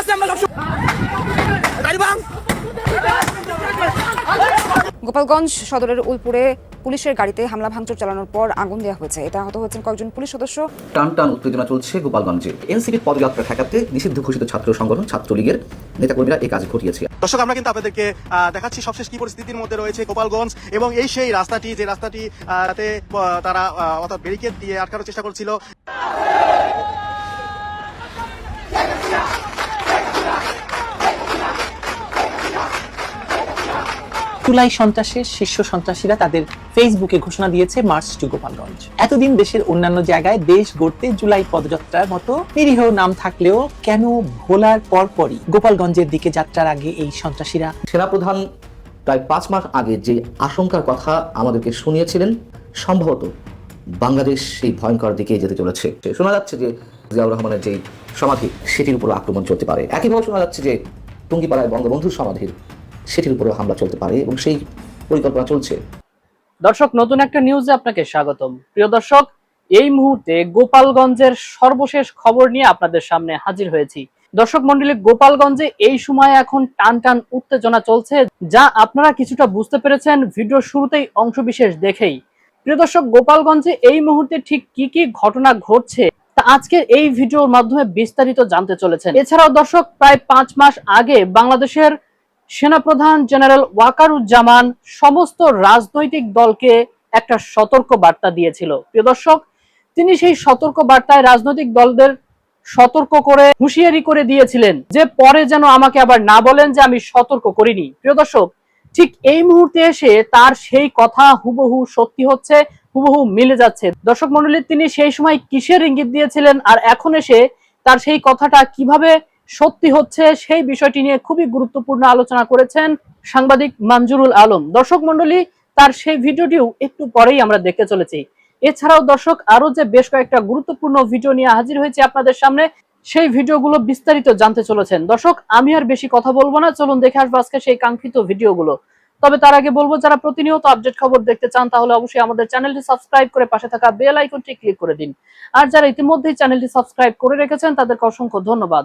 আছে আমরা গোপালগঞ্জ সদরের উলপুরে পুলিশের গাড়িতে হামলা ভাঙচুর চালানোর পর আগুন দেওয়া হয়েছে। এটা আহত হয়েছেন কয়েকজন পুলিশ সদস্য। টান টান উত্তেজনা চলছে গোপালগঞ্জে। এনসিপির পদযাত্রা ঠেকাতে নিষিদ্ধ ঘোষিত ছাত্র সংগঠন ছাত্রলীগের নেতাকর্মীরা এই কাজ ঘটিয়েছে। দর্শক আমরা কিন্তু আপনাদেরকে আহ, দেখাচ্ছি সবশেষ কি পরিস্থিতির মধ্যে রয়েছে গোপালগঞ্জ এবং এই সেই রাস্তাটি যে রাস্তাটি আহ, তে তারা আহ, অর্থাৎ ব্যারিকেড দিয়ে আটকানোর চেষ্টা করছিল। জুলাই সন্ত্রাসের শীর্ষ সন্ত্রাসীরা তাদের ফেসবুকে ঘোষণা দিয়েছে মার্চ টু গোপালগঞ্জ। এতদিন দেশের অন্যান্য জায়গায় দেশ গড়তে জুলাই পদযাত্রার মতো নিরীহ নাম থাকলেও কেন ভোলার পরপরই গোপালগঞ্জের দিকে যাত্রার আগে এই সন্ত্রাসীরা? সেনাপ্রধান প্রায় পাঁচ মাস আগে যে আশঙ্কার কথা আমাদেরকে শুনিয়েছিলেন, সম্ভবত বাংলাদেশ সেই ভয়ঙ্কর দিকে যেতে চলেছে। শোনা যাচ্ছে যে জিয়াউর রহমানের যেই সমাধি, সেটির উপর আক্রমণ চলতে পারে। একইভাবে শোনা যাচ্ছে যে টুঙ্গিপাড়ায় বঙ্গবন্ধুর সমাধির সেটির উপরে হামলা চলতে পারে এবং সেই পরিকল্পনা চলছে। দর্শক, নতুন একটা নিউজে আপনাকে স্বাগতম। প্রিয় দর্শক, এই মুহূর্তে গোপালগঞ্জের সর্বশেষ খবর নিয়ে আপনাদের সামনে হাজির হয়েছি। দর্শক মন্ডলী গোপালগঞ্জে এই সময় এখন টান টান উত্তেজনা চলছে, যা আপনারা কিছুটা বুঝতে পেরেছেন ভিডিও শুরুতেই অংশবিশেষ দেখেই। প্রিয় দর্শক, গোপালগঞ্জে এই মুহূর্তে ঠিক কি কি ঘটনা ঘটছে তা আজকের এই ভিডিওর মাধ্যমে বিস্তারিত জানতে চলেছেন। এছাড়াও দর্শক, প্রায় পাঁচ মাস আগে বাংলাদেশের সেনাপ্রধান জেনারেল ওয়াকারুজ্জামান সমস্ত রাজনৈতিক দলকে একটা সতর্ক বার্তা দিয়েছিল। প্রিয় দর্শক, তিনি সেই সতর্ক বার্তায় রাজনৈতিক দলদের সতর্ক করে, হুঁশিয়ারি করে দিয়েছিলেন যে পরে যেন আমাকে আবার না বলেন যে আমি সতর্ক করিনি। প্রিয় দর্শক, ঠিক এই মুহূর্তে এসে তার সেই কথা হুবহু সত্যি হচ্ছে, হুবহু মিলে যাচ্ছে। দর্শক মন্ডলী তিনি সেই সময় কিসের ইঙ্গিত দিয়েছিলেন আর এখন এসে তার সেই কথাটা কীভাবে সত্যি হচ্ছে সেই বিষয়টি নিয়ে খুবই গুরুত্বপূর্ণ আলোচনা করেছেন সাংবাদিক মঞ্জুরুল আলম। দর্শক মন্ডলী তার সেই ভিডিওটিও একটু পরেই আমরা দেখতে চলেছি। এছাড়াও দর্শক আরও যে বেশ কয়েকটা গুরুত্বপূর্ণ ভিডিও নিয়ে হাজির হয়েছে আপনাদের সামনে, সেই ভিডিওগুলো বিস্তারিত জানতে চলেছেন। দর্শক, আমি আর বেশি কথা বলব না, চলুন দেখে আসব আজকে সেই কাঙ্ক্ষিত ভিডিওগুলো। তবে তার আগে বলব, যারা প্রতিনিয়ত আপডেট খবর দেখতে চান, তাহলে অবশ্যই আমাদের চ্যানেলটি সাবস্ক্রাইব করে পাশে থাকা বেল আইকনটি ক্লিক করে দিন। আর যারা ইতিমধ্যেই চ্যানেলটি সাবস্ক্রাইব করে রেখেছেন, তাদেরকে অসংখ্য ধন্যবাদ।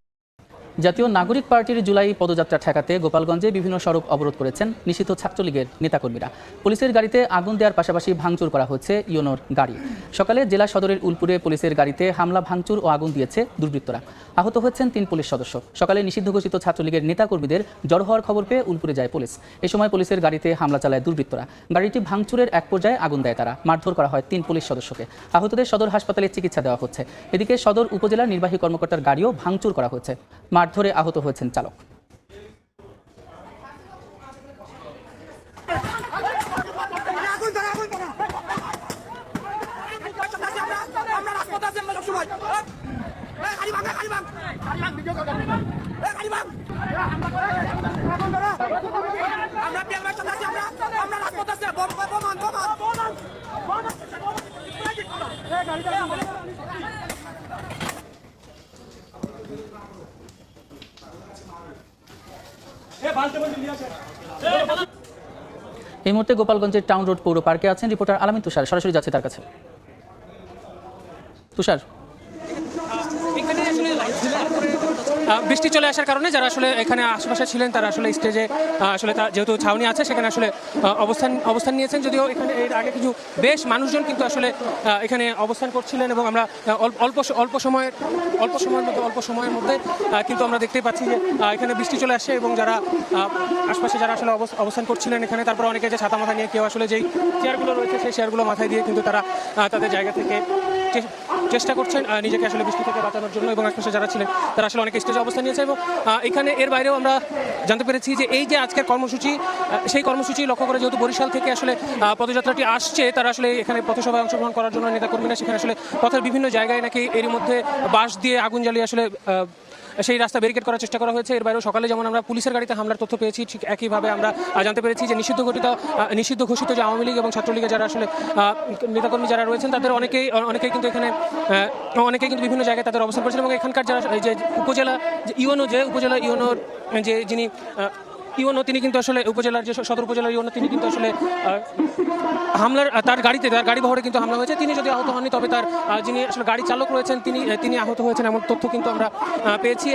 জাতীয় নাগরিক পার্টির জুলাই পদযাত্রা ঠেকাতে গোপালগঞ্জে বিভিন্ন সড়ক অবরোধ করেছেন নিষিদ্ধ ছাত্রলীগের নেতাকর্মীরা। পুলিশের গাড়িতে আগুন দেওয়ার পাশাপাশি ভাঙচুর করা হচ্ছে ইউনোর গাড়ি। সকালে জেলা সদরের উলপুরে পুলিশের গাড়িতে হামলা, ভাঙচুর ও আগুন দিয়েছে দুর্বৃত্তরা। আহত হচ্ছেন তিন পুলিশ সদস্য। সকালে নিষিদ্ধ ঘোষিত ছাত্রলীগের নেতাকর্মীদের জড়ো হওয়ার খবর পেয়ে উলপুরে যায় পুলিশ। এ সময় পুলিশের গাড়িতে হামলা চালায় দুর্বৃত্তরা। গাড়িটি ভাঙচুরের এক পর্যায়ে আগুন দেয় তারা। মারধর করা হয় তিন পুলিশ সদস্যকে। আহতদের সদর হাসপাতালে চিকিৎসা দেওয়া হচ্ছে। এদিকে সদর উপজেলার নির্বাহী কর্মকর্তার গাড়িও ভাঙচুর করা হচ্ছে মারধরে আহত হয়েছেন চালক কর গাড়ি ভাঙ আমরা পিয়ার সাথে আছি আমরা আমরা রাজপথ আছে বম বমান বমান এই মুহূর্তে গোপালগঞ্জের টাউন রোড পৌর পার্কে আছেন রিপোর্টার আলামিন তুষার। সরাসরি যাচ্ছে তার কাছে। তুষার বৃষ্টি চলে আসার কারণে যারা আসলে এখানে আশেপাশে ছিলেন, তারা আসলে স্টেজে আসলে তা- যেহেতু ছাউনি আছে, সেখানে আসলে অবস্থান অবস্থান নিয়েছেন যদিও এখানে এর আগে কিছু বেশ মানুষজন কিন্তু আসলে এখানে অবস্থান করছিলেন এবং আমরা অল্প অল্প সময়ের অল্প সময়ের মধ্যে, অল্প সময়ের মধ্যে কিন্তু আমরা দেখতেই পাচ্ছি যে এখানে বৃষ্টি চলে আসছে এবং যারা আশপাশে যারা আসলে অবস- অবস্থান করছিলেন এখানে, তারপর অনেকে যে ছাতা মাথা নিয়ে কেউ আসলে যেই চেয়ারগুলো রয়েছে, সেই চেয়ারগুলো মাথায় দিয়ে কিন্তু তারা তাদের জায়গা থেকে চেষ্টা করছেন নিজেকে আসলে বৃষ্টি থেকে বাঁচানোর জন্য এবং আশপাশে যারা ছিলেন, তারা আসলে অনেক স্টেজে অবস্থান নিয়েছে এবং এখানে এর বাইরেও আমরা জানতে পেরেছি যে এই যে আজকের কর্মসূচি সেই কর্মসূচি লক্ষ্য করে যেহেতু বরিশাল থেকে আসলে পদযাত্রাটি আসছে, তারা আসলে এখানে পথসভায় অংশগ্রহণ করার জন্য নেতাকর্মীরা সেখানে আসলে পথের বিভিন্ন জায়গায় নাকি এরই মধ্যে বাঁশ দিয়ে আগুন জ্বালিয়ে আসলে সেই রাস্তা ব্যারিকেড করার চেষ্টা করা হয়েছে। এর বাইরেও সকালে যেমন আমরা পুলিশের গাড়িতে হামলার তথ্য পেয়েছি, ঠিক একইভাবে আমরা জানতে পেরেছি যে নিষিদ্ধ ঘটিত নিষিদ্ধ ঘোষিত যে আওয়ামী লীগ এবং ছাত্রলীগের যারা আসলে নেতাকর্মী যারা রয়েছেন, তাদের অনেকেই অনেকেই কিন্তু এখানে অনেকেই কিন্তু বিভিন্ন জায়গায় তাদের অবস্থান করেছেন এবং এখানকার যারা যে উপজেলা, যে ইউনো যে উপজেলা ইউনোর যে যিনি ইউনো তিনি কিন্তু আসলে উপজেলার যে সদর উপজেলার ইউনো তিনি কিন্তু আসলে হামলার তার গাড়িতে, তার গাড়ি বহরে কিন্তু হামলা হয়েছে। তিনি যদি আহত হননি, তবে তার যিনি আসলে গাড়ি চালক রয়েছেন, তিনি তিনি আহত হয়েছেন এমন তথ্য কিন্তু আমরা পেয়েছি।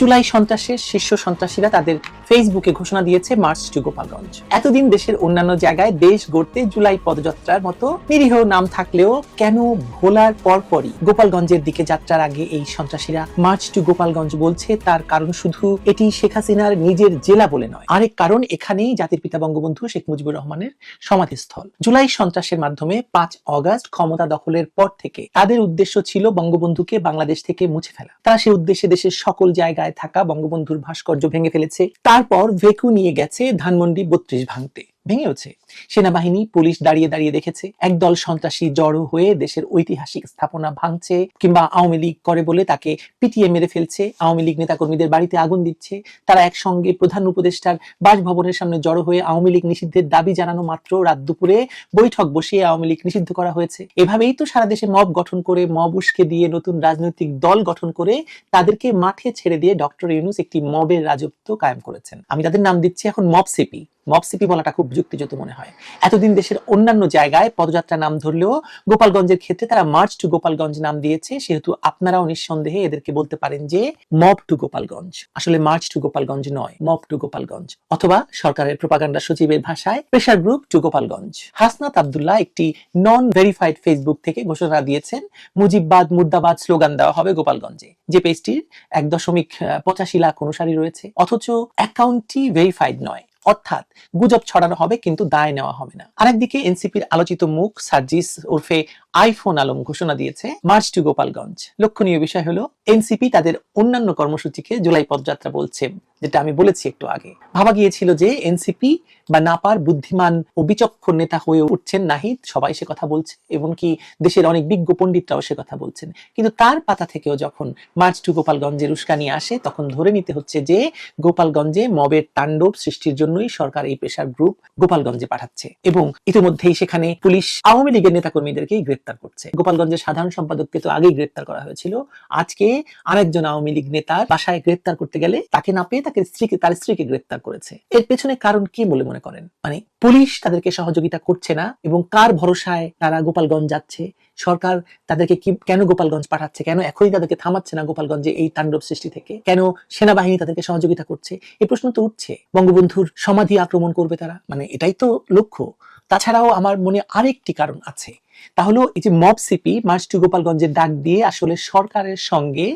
জুলাই সন্ত্রাসের শীর্ষ সন্ত্রাসীরা তাদের ফেসবুকে ঘোষণা দিয়েছে মার্চ টু গোপালগঞ্জ। এতদিন দেশের অন্যান্য জায়গায় দেশ গড়তে জুলাই পদযাত্রার মতো নিরীহ নাম থাকলেও কেন ভোলার পরপরই গোপালগঞ্জের দিকে যাত্রার আগে এই সন্ত্রাসীরা মার্চ টু গোপালগঞ্জ বলছে তার কারণ শুধু এটি শেখ হাসিনার নিজের জেলা বলে নয়, আরেক কারণ এখানেই জাতির পিতা বঙ্গবন্ধু শেখ মুজিবুর রহমানের সমাধিস্থল। জুলাই সন্ত্রাসের মাধ্যমে পাঁচ অগাস্ট ক্ষমতা দখলের পর থেকে তাদের উদ্দেশ্য ছিল বঙ্গবন্ধুকে বাংলাদেশ থেকে মুছে ফেলা। তারা সেই উদ্দেশ্যে দেশের সকল জায়গায় থাকা বঙ্গবন্ধুর ভাস্কর্য ভেঙে ফেলেছে। তারপর ভেকু নিয়ে গেছে ধানমন্ডি বত্রিশ ভাঙতে। ভেঙেওছে। সেনাবাহিনী, পুলিশ দাঁড়িয়ে দাঁড়িয়ে দেখেছে, একদল সন্ত্রাসী জড়ো হয়ে দেশের ঐতিহাসিক স্থাপনা ভাঙছে কিংবা আওয়ামী লীগ করে বলে তাকে পিটিয়ে মেরে ফেলছে। আওয়ামী লীগ নেতাকর্মীদের বাড়িতে আগুন দিচ্ছে। তারা একসঙ্গে প্রধান উপদেষ্টার বাসভবনের সামনে জড়ো হয়ে আওয়ামী লীগ নিষিদ্ধের দাবি জানানো মাত্র রাত দুপুরে বৈঠক বসিয়ে আওয়ামী লীগ নিষিদ্ধ করা হয়েছে। এভাবেই তো সারা দেশে মব গঠন করে, মব উস্কে দিয়ে নতুন রাজনৈতিক দল গঠন করে তাদেরকে মাঠে ছেড়ে দিয়ে ডক্টর ইউনুস একটি মবের রাজত্ব কায়েম করেছেন। আমি তাদের নাম দিচ্ছি এখন মব সিপি। মপসিপি বলাটা খুব যুক্তিযুক্ত মনে হয়। এতদিন দেশের অন্যান্য জায়গায় পদযাত্রা নাম ধরলেও গোপালগঞ্জের ক্ষেত্রে তারা মার্চ টু গোপালগঞ্জ নাম দিয়েছে, সেহেতু আপনারাও নিঃসন্দেহে এদেরকে বলতে পারেন যে মব টু গোপালগঞ্জ আসলে মার্চ টু গোপালগঞ্জ নয় মব টু গোপালগঞ্জ অথবা সরকারের প্রপাগান্ডা সচিবের ভাষায় pressure group to Gopalganj Hasnat Abdullah একটি নন ভেরিফাইড ফেসবুক থেকে ঘোষণা দিয়েছেন, মুজিববাদ, মুর্দাবাদ স্লোগান দেওয়া হবে গোপালগঞ্জে। যে পেজটির এক দশমিক পঁচাশি লাখ অনুসারী রয়েছে। অথচ অ্যাকাউন্টটি ভেরিফাইড নয়। অর্থাৎ গুজব ছড়ানো হবে কিন্তু দায় নেওয়া হবে না। আরেকদিকে এনসিপির আলোচিত মুখ সার্জিস ওরফে আইফোন আলম ঘোষণা দিয়েছে মার্চ টু গোপালগঞ্জ। লক্ষণীয় বিষয় হলো, এনসিপি তাদের অন্যান্য কর্মসূচিকে জুলাই পদযাত্রা বলছে যেটা আমি বলেছি একটু আগে। ভাবা গিয়েছিল যে এনসিপি বা নাপার বুদ্ধিমান ও বিচক্ষণ নেতা হয়ে উঠছেন নাহিদ, সবাই সে কথা বলছে, এমনকি দেশের অনেক বিজ্ঞ পণ্ডিতরাও সে কথা বলছেন। কিন্তু তার পাতা থেকেও যখন মার্চ টু গোপালগঞ্জের উস্কানি আসে, তখন ধরে নিতে হচ্ছে যে গোপালগঞ্জে মবের তাণ্ডব সৃষ্টির জন্যই সরকার এই প্রেশার গ্রুপ গোপালগঞ্জে পাঠাচ্ছে এবং ইতিমধ্যেই সেখানে পুলিশ আওয়ামী লীগের নেতাকর্মীদেরকেই গ্রেপ্তার করছে। গোপালগঞ্জের সাধারণ সম্পাদককে তো আগেই গ্রেপ্তার করা হয়েছিল। আজকে আরেকজন আওয়ামী লীগ নেতার বাসায় গ্রেপ্তার করতে গেলে তাকে না পেয়ে তাকে স্ত্রীকে, তার স্ত্রীকে গ্রেপ্তার করেছে। এর পেছনে কারণ কি বলে মনে করেন? মানে পুলিশ তাদেরকে সহযোগিতা করছে না এবং কার ভরসায় তারা গোপালগঞ্জ যাচ্ছে? সরকার তাদেরকে কি, কেন গোপালগঞ্জ পাঠাচ্ছে? কেন এখনই তাদেরকে থামাচ্ছে না গোপালগঞ্জে এই তাণ্ডব সৃষ্টি থেকে? কেন সেনাবাহিনী তাদেরকে সহযোগিতা করছে? এই প্রশ্ন তো উঠছে। বঙ্গবন্ধুর সমাধি আক্রমণ করবে তারা? মানে এটাই তো লক্ষ্য। তাছাড়াও আমার মনে আরেকটি কারণ আছে। তাহলে এই যে মব সিপি, মার্চ টু গোপালগঞ্জের ডাক দিয়ে আসলে সরকারের সঙ্গে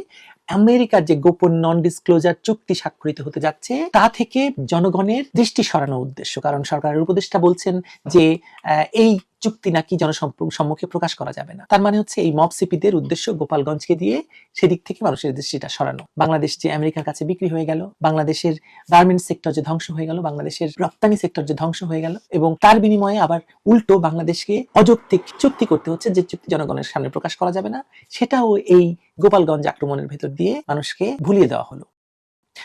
আমেরিকার যে গোপন নন ডিসক্লোজার চুক্তি স্বাক্ষরিত হতে যাচ্ছে, তা থেকে জনগণের দৃষ্টি সরানোর উদ্দেশ্য। কারণ সরকারের উপদেষ্টা বলছেন যে এই চুক্তি নাকি জনসম্মুখে প্রকাশ করা যাবে না। তার মানে হচ্ছে এই মব সিপিদের উদ্দেশ্য গোপালগঞ্জকে দিয়ে সেদিক থেকে মানুষের দৃষ্টিটা সরানো। বাংলাদেশ যে আমেরিকার কাছে বিক্রি হয়ে গেল, বাংলাদেশের গার্মেন্টস সেক্টর যে ধ্বংস হয়ে গেল, বাংলাদেশের রপ্তানি সেক্টর যে ধ্বংস হয়ে গেল এবং তার বিনিময়ে আবার উল্টো বাংলাদেশকে অযৌক্তিক চুক্তি করতে হচ্ছে যে চুক্তি জনগণের সামনে প্রকাশ করা যাবে না, সেটাও এই গোপালগঞ্জ আক্রমণের ভেতর দিয়ে মানুষকে ভুলিয়ে দেওয়া হলো।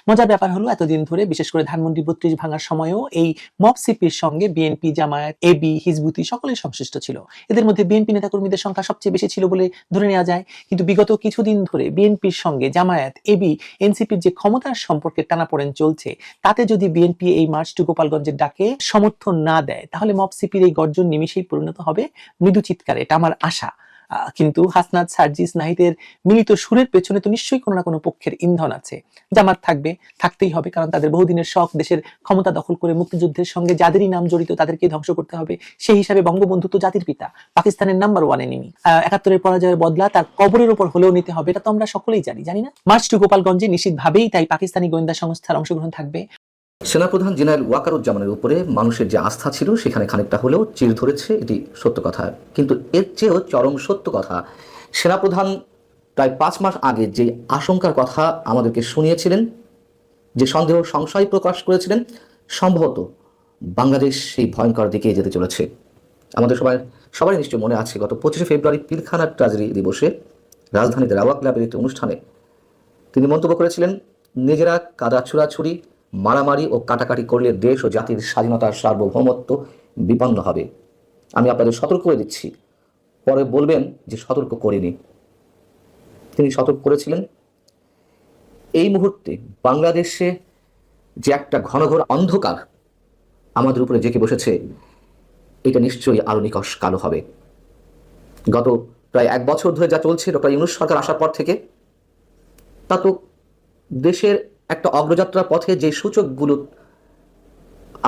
মজার ব্যাপার হলো, এতদিন ধরে বিশেষ করে ধানমন্ডি বত্রিশ ভাঙার সময়ও এই মব সিপির সঙ্গে বিএনপি জামায়াত এবি হিজবুতি সকলেই সংশ্লিষ্ট ছিল। এদের মধ্যে বিএনপি নেতাকর্মীদের সংখ্যা সবচেয়ে বেশি ছিল বলে ধরে নেওয়া যায়। কিন্তু বিগত কিছুদিন ধরে বিএনপির সঙ্গে জামায়াত এবি এনসিপির যে ক্ষমতার সম্পর্কে টানাপোড়েন চলছে, তাতে যদি বিএনপি এই মার্চ টু গোপালগঞ্জের ডাকে সমর্থন না দেয়, তাহলে মব সিপির এই গর্জন নিমিশেই পরিণত হবে মৃদু চিৎকারে। এটা আমার আশা। কিন্তু হাসনাত সার্জিস নাহিদের মিলিত সুরের পেছনে তো নিশ্চয়ই কোনো না কোনো পক্ষের ইন্ধন আছে। জামাত থাকবে, থাকতেই হবে, কারণ তাদের বহুদিনের শখ দেশের ক্ষমতা দখল করে মুক্তিযুদ্ধের সঙ্গে যাদেরই নাম জড়িত তাদেরকে ধ্বংস করতে হবে। সেই হিসাবে বঙ্গবন্ধু তো জাতির পিতা, পাকিস্তানের নাম্বার ওয়ান এনিমি একাত্তরের পরাজয়ের বদলা তার কবরের উপর হলেও নিতে হবে, এটা তো আমরা সকলেই জানি জানি না? মার্চ টু গোপালগঞ্জে নিশ্চিতভাবেই তাই পাকিস্তানি গোয়েন্দা সংস্থার অংশগ্রহণ থাকবে। সেনাপ্রধান জেনারেল ওয়াকারুজ্জামানের উপরে মানুষের যে আস্থা ছিল, সেখানে খানিকটা হলেও চির ধরেছে, এটি সত্য কথা। কিন্তু এর চেয়েও চরম সত্য কথা, সেনাপ্রধান প্রায় পাঁচ মাস আগে যে আশঙ্কার কথা আমাদেরকে শুনিয়েছিলেন, যে সন্দেহ, সংশয় প্রকাশ করেছিলেন, সম্ভবত বাংলাদেশ সেই ভয়ঙ্কর দিকে যেতে চলেছে। আমাদের সবাই সবাই নিশ্চয় মনে আছে, গত পঁচিশে ফেব্রুয়ারি পিলখানা ট্রাজেডি দিবসে রাজধানীতে রাওয়া ক্লাবের একটি অনুষ্ঠানে তিনি মন্তব্য করেছিলেন, নিজেরা কাদা ছুড়াছুড়ি মারামারি ও কাটাকাটি করলে দেশ ও জাতির স্বাধীনতার সার্বভৌমত্ব বিপন্ন হবে। আমি আপনাদের সতর্ক করে দিচ্ছি। পরে বলবেন যে সতর্ক করিনি। তিনি সতর্ক করেছিলেন। এই মুহূর্তে বাংলাদেশে যে একটা ঘন ঘোর অন্ধকার আমাদের উপরে জেঁকে বসেছে, এটা নিশ্চয়ই আরও নিকশ কালো হবে। গত প্রায় এক বছর ধরে যা চলছে, ডক্টর ইউনুস সরকার আসার পর থেকে, তা তো দেশের একটা অগ্রযাত্রার পথে যে সূচকগুলো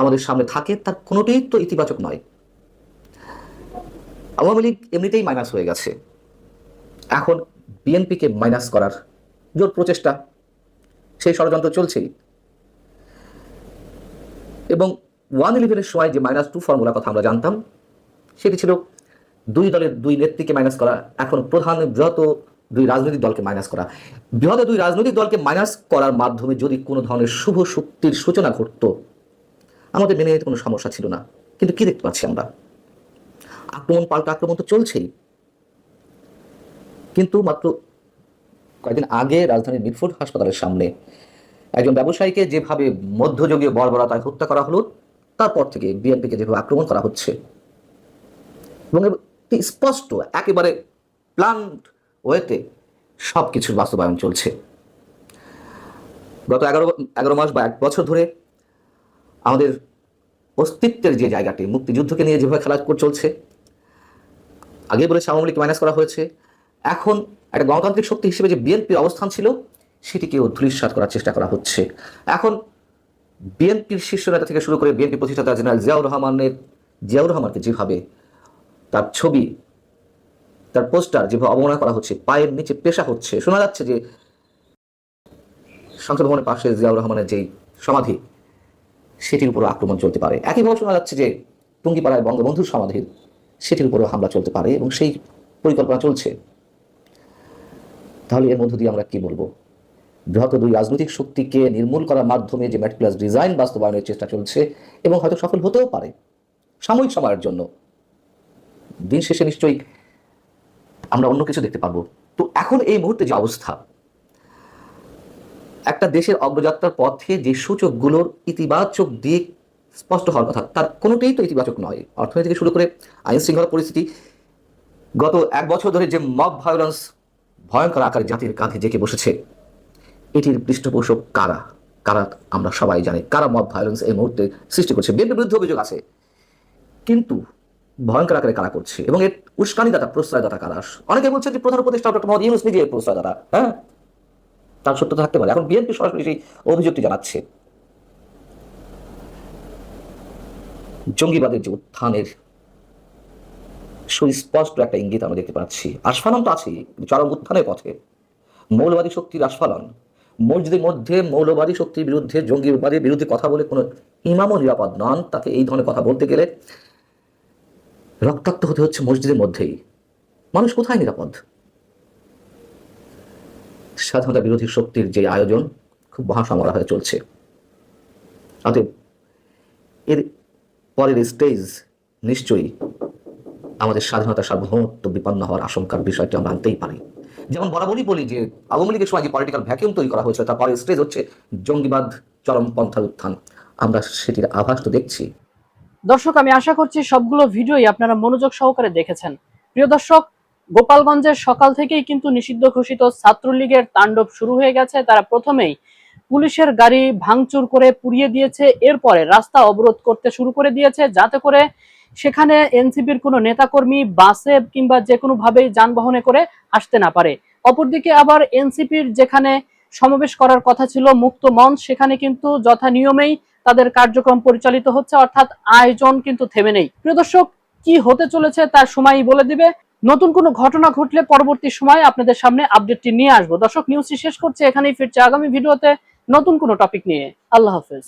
আমাদের সামনে থাকে, তার কোনোটাই তো ইতিবাচক নয়। আওয়ামী লীগ এমনিতেই মাইনাস হয়ে গেছে। এখন বিএনপিকে মাইনাস করার জোর প্রচেষ্টা, সেই ষড়যন্ত্র চলছেই। এবং ওয়ান ইলেভেনের সময় যে মাইনাস টু ফর্মুলার কথা আমরা জানতাম, সেটি ছিল দুই দলের দুই নেত্রীকে মাইনাস করা। এখন প্রধান, বৃহৎ দুই রাজনৈতিক দলকে মাইনাস করা। বৃহৎ দুই রাজনৈতিক দলকে মাইনাস করার মাধ্যমে যদি কোনো ধরনের শুভ শক্তির সূচনা ঘটতো, আমাদের মেনে নিতে কোনো সমস্যা ছিল না। কিন্তু কি দেখতে পাচ্ছি আমরা? আক্রমণ পাল্টা আক্রমণ তো চলছেই। কিন্তু মাত্র কয়েকদিন আগে রাজধানীর মিটফোর্ড হাসপাতালের সামনে একজন ব্যবসায়ীকে যেভাবে মধ্যযুগীয় বর্বরতায় হত্যা করা হলো, তারপর থেকে বিএনপিকে যেভাবে আক্রমণ করা হচ্ছে। এবং স্পষ্ট, একেবারে প্ল্যান ওয়েতে সব কিছুর বাস্তবায়ন চলছে। গত এগারো এগারো মাস বা এক বছর ধরে আমাদের অস্তিত্বের যে জায়গাটি, মুক্তিযুদ্ধকে নিয়ে যেভাবে খেলা চলছে আগে বলেছে আওয়ামী লীগ মাইনাস করা হয়েছে, এখন একটা গণতান্ত্রিক শক্তি হিসেবে যে বিএনপির অবস্থান ছিল, সেটিকেও ধূলিসাৎ করার চেষ্টা করা হচ্ছে। এখন বিএনপির শীর্ষ নেতা থেকে শুরু করে বিএনপি প্রতিষ্ঠাতা জেনারেল জিয়াউর রহমানের, জিয়াউর রহমানকে যেভাবে তার ছবি তার পোস্টার যেভাবে অবমাননা করা হচ্ছে, পায়ের নিচে পেশা হচ্ছে, শোনা যাচ্ছে যে সংসদ ভবনের পাশে জিয়াউর রহমানের যেই সমাধি, সেটির উপর আক্রমণ চলতে পারে। একইভাবে শোনা যাচ্ছে যে টুঙ্গিপাড়ায় বঙ্গবন্ধুর সমাধির, সেটির উপরও হামলা চলতে পারে এবং সেই পরিকল্পনা চলছে। তাহলে এর মধ্য দিয়ে আমরা কি বলব? বৃহৎ দুই রাজনৈতিক শক্তিকে নির্মূল করার মাধ্যমে যে ম্যাটপ্লাস ডিজাইন বাস্তবায়নের চেষ্টা চলছে এবং হয়তো সফল হতেও পারে, সাময়িক সময়ের জন্য। দিন শেষে নিশ্চয়ই আমরা অন্য কিছু দেখতে পারব। তো এখন এই মুহূর্তে যে অবস্থা, একটা দেশের অগ্রযাত্রার পথে যে সূচকগুলোর ইতিবাচক দিক স্পষ্ট হওয়ার কথা, তার কোনোটাই তো ইতিবাচক নয়। অর্থনীতি থেকে শুরু করে আইন শৃঙ্খলা পরিস্থিতি, গত এক বছর ধরে যে মব ভায়োলেন্স ভয়ঙ্কর আকারে জাতির কাঁধে জেঁকে বসেছে, এটির পৃষ্ঠপোষক কারা? কারা আমরা সবাই জানি, কারা মব ভায়োলেন্স এই মুহূর্তে সৃষ্টি করছে? বিএনপির বিরুদ্ধে অভিযোগ আছে। কিন্তু ভয়ঙ্কর আকারে কারা করছে এবং এর উস্কানিদাতা, প্রশ্রয়দাতা কারা? অনেকে বলছে যে প্রধান উপদেষ্টা ডক্টর মোহাম্মদ ইউনুস নিজে প্রশ্রয়দাতা হ্যাঁ? তার সত্য থাকতে পারে। এখন বিএনপি সরাসরি সেই অভিযোগটি জানাচ্ছে। জঙ্গিবাদের যে উত্থানের সুস্পষ্ট একটা ইঙ্গিত আমরা দেখতে পাচ্ছি। আস্ফালন তো আছেই চরম উত্থানের পথে। মৌলবাদী শক্তির আস্ফালন। মসজিদের মধ্যে মৌলবাদী শক্তির বিরুদ্ধে, জঙ্গিবাদীর বিরুদ্ধে কথা বলে কোনো ইমামও নিরাপদ নন। তাকে এই ধরনের কথা বলতে গেলে রক্তাক্ত হতে হচ্ছে মসজিদের মধ্যেই। মানুষ কোথায় নিরাপদ? স্বাধীনতা বিরোধী শক্তির যে আয়োজন, খুব মহাসমরা হয়ে চলছে। অতএব, এর পরের স্টেজ নিশ্চয়ই আমাদের স্বাধীনতা সার্বভৌমত্ব বিপন্ন হওয়ার আশঙ্কার বিষয়টি আমরা আনতেই পারি। যেমন বরাবরই বলি যে, আওয়ামী লীগের সময় যে পলিটিক্যাল ভ্যাকিউম তৈরি করা হয়েছিল, তার পরের স্টেজ হচ্ছে জঙ্গিবাদ চরমপন্থার উত্থান। আমরা সেটির আভাস তো দেখছি। দর্শক, আমি আশা করছি সবগুলো ভিডিওই আপনারা মনোযোগ সহকারে দেখেছেন। প্রিয় দর্শক, গোপালগঞ্জের সকাল থেকেই কিন্তু নিষিদ্ধ ঘোষিত ছাত্রলীগের তাণ্ডব শুরু হয়ে গেছে। তারা প্রথমেই পুলিশের গাড়ি ভাঙচুর করে পুড়িয়ে দিয়েছে, এরপরে রাস্তা অবরোধ করতে শুরু করে দিয়েছে, যাতে করে সেখানে এনসিপির কোনো নেতাকর্মী, বাসে কিংবা যে কোনো ভাবেই যানবাহনে করে আসতে না পারে। অপরদিকে আবার এনসিপির যেখানে সমাবেশ করার কথা ছিল মুক্ত মঞ্চ, সেখানে কিন্তু যথা নিয়মেই তাদের কার্যক্রম পরিচালিত হচ্ছে, অর্থাৎ আয়োজন কিন্তু থেমে নেই। প্রিয় দর্শক, কি হতে চলেছে তার সময়ই বলে দিবে। নতুন কোনো ঘটনা ঘটলে পরবর্তী সময় আপনাদের সামনে আপডেটটি নিয়ে আসব। দর্শক নিউজটি শেষ করছে, এখানেই ফিরছে আগামী ভিডিওতে নতুন কোনো টপিক নিয়ে। আল্লাহ হাফেজ।